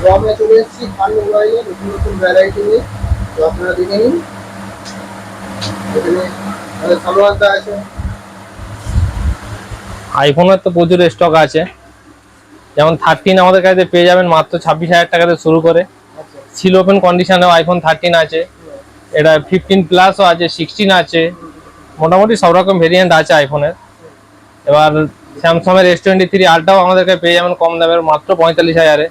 তো আমরা চলে এসেছি খান মোবাইলে নতুন নতুন ভ্যারাইটি নিয়ে। তো আপনারা দেখে নিন। এখানে আমাদের সালোয়ারটা আছে। আইফোনের তো প্রচুর স্টক আছে। যেমন থার্টিন আমাদের কাছে পেয়ে যাবেন মাত্র ছাব্বিশ হাজার টাকাতে শুরু করে। সিল ওপেন কন্ডিশনেও আইফোন থার্টিন আছে। এটা ফিফটিন প্লাসও আছে সিক্সটিন আছে। মোটামুটি সব রকম ভেরিয়েন্ট আছে আইফোনের এবার স্যামসাংয়ের এস টোয়েন্টি থ্রি আলটাও আমাদের কাছে পেয়ে যাবেন কম দামের মাত্র পঁয়তাল্লিশ হাজারে।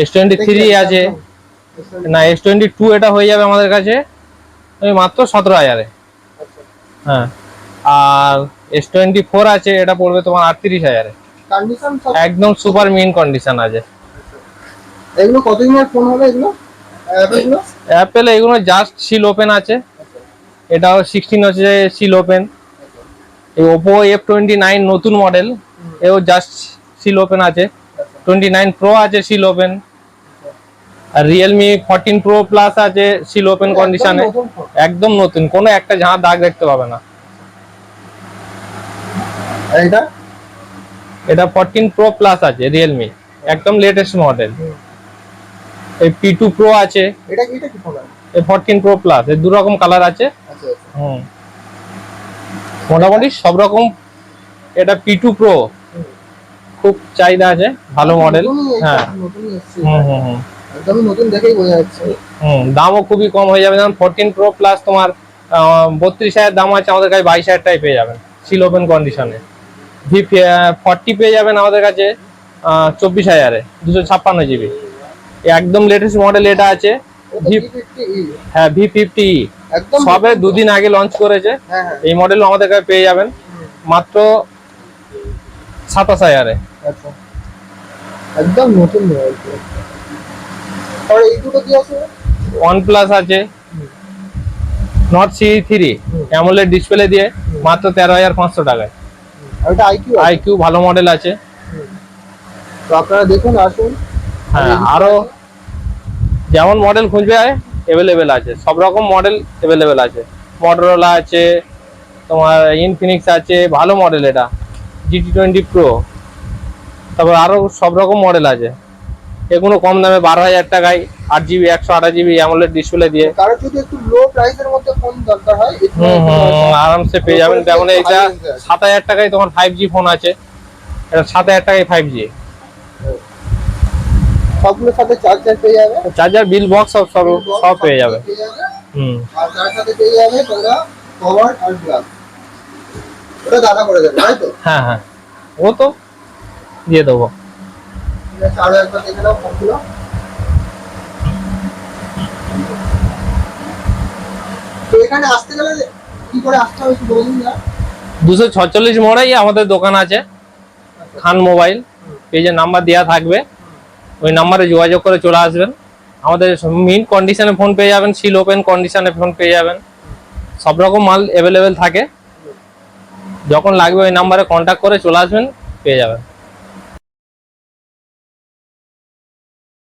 এস টোয়েন্টি থ্রি আছে। না এস টোয়েন্টি টু এটা হয়ে যাবে আমাদের কাছে ওই মাত্র সতেরো হাজারে। আচ্ছা। হ্যাঁ। আর এস টোয়েন্টি ফোর আছে এটা পড়বে তোমার আটত্রিশ হাজারে। কন্ডিশন একদম সুপার মিন কন্ডিশন আছে। এগুলো কত দিনের ফোন হবে এগুলো? অ্যাপেল এগুলো? জাস্ট সিল ওপেন আছে। এটাও সিক্সটিন হচ্ছে সিল ওপেন এই ওপো এফ টোয়েন্টি নাইন নতুন মডেল এও জাস্ট সিল ওপেন আছে। টোয়েন্টি নাইন প্রো আছে সিল ওপেন আর রিয়েলমি ফোরটিন প্রো প্লাস আছে সিল ওপেন কন্ডিশনে একদম নতুন। কোনো একটা ঝাঁ দাগ দেখতে পাবে না। এটা? এটা ফোরটিন প্রো প্লাস আছে রিয়েলমি একদম লেটেস্ট মডেল এই পি টু প্রো আছে। এটা কি এটা কি ফোন এই ফোরটিন প্রো প্লাস এই দু রকম কালার আছে। আচ্ছা আচ্ছা। হুম। মোটামুটি সব রকম এটা পি টু প্রো খুব চাহিদা আছে ভালো মডেল হ্যাঁ। নতুনই হুম হুম হুম। একদমই নতুন দেখেই বোঝা যাচ্ছে। হুম দামও খুবই কম হয়ে যাবে। যেমন ফোরটিন প্রো প্লাস তোমার বত্রিশ হাজার দাম আছে আমাদের কাছে বাইশ হাজার টাকায় পেয়ে যাবেন। সিল ওপেন কন্ডিশনে ভি ফর্টি পেয়ে যাবেন আমাদের কাছে চব্বিশ হাজারে দুশো ছাপ্পান্ন জিবি একদম লেটেস্ট মডেল এটা আছে। ভি হ্যাঁ ভি ফিফটি সবে দুদিন আগে লঞ্চ করেছে। হ্যাঁ হ্যাঁ। এই মডেল আমাদের কাছে পেয়ে যাবেন। মাত্র সাতাশ হাজারে আচ্ছা। একদম নতুন মোবাইল। আর এই দুটো কি আছে? ওয়ান প্লাস আছে Nord CE three AMOLED display দিয়ে মাত্র তেরো হাজার পাঁচশো টাকায়। এটা আইকিউ আইকিউ ভালো মডেল আছে। তো আপনারা দেখুন আসুন। হ্যাঁ আরও যেমন মডেল খুঁজবে অ্যাভেলেবেল আছে। সব রকম মডেল অ্যাভেলেবেল আছে। মটোরোলা আছে তোমার ইনফিনিক্স আছে ভালো মডেল এটা। জিটি টোয়েন্টি প্রো তারপর আরও সব রকম মডেল আছে। এগুলো কম দামে বারো হাজার টাকায় আট জিবি একশো আঠাশ জিবি অ্যামোলেড ডিসপ্লে দিয়ে। কারোর যদি একটু লো প্রাইসের মধ্যে ফোন দরকার হয় আরামসে পেয়ে যাবেন। যেমন এইটা সাত হাজার টাকায় তোমার ফাইভ জি ফোন আছে। এটা সাত হাজার টাকায় ফাইভ জি সবগুলোর সাথে চার্জার পেয়ে যাবে? চার্জার বিল বক্স সব সব সব পেয়ে যাবে। পেয়ে যাবে। হুম। আর তার সাথে পেয়ে যাবে তোমরা কভার আর গ্লাস ওটা দাদা করে দেবে তাই তো? হ্যাঁ হ্যাঁ। ও তো দিয়ে দেবো। ঠিক আছে আরও একবার দেখে নাও ফোনগুলো তো এখানে আসতে গেলে কি করে আসতে হবে একটু বলুন না। দুশো ছচল্লিশ মোড়াই আমাদের দোকান আছে খান মোবাইল। নাম্বার দেওয়া থাকবে ওই নাম্বারে যোগাযোগ করে চলে আসবেন। আমাদের মিন কন্ডিশনে ফোন পেয়ে যাবেন সিল ওপেন কন্ডিশনে ফোন পেয়ে যাবেন। সব রকম মাল অ্যাভেলেবেল থাকে। যখন লাগবে ওই নাম্বারে কন্ট্যাক্ট করে চলে আসবেন পেয়ে যাবেন।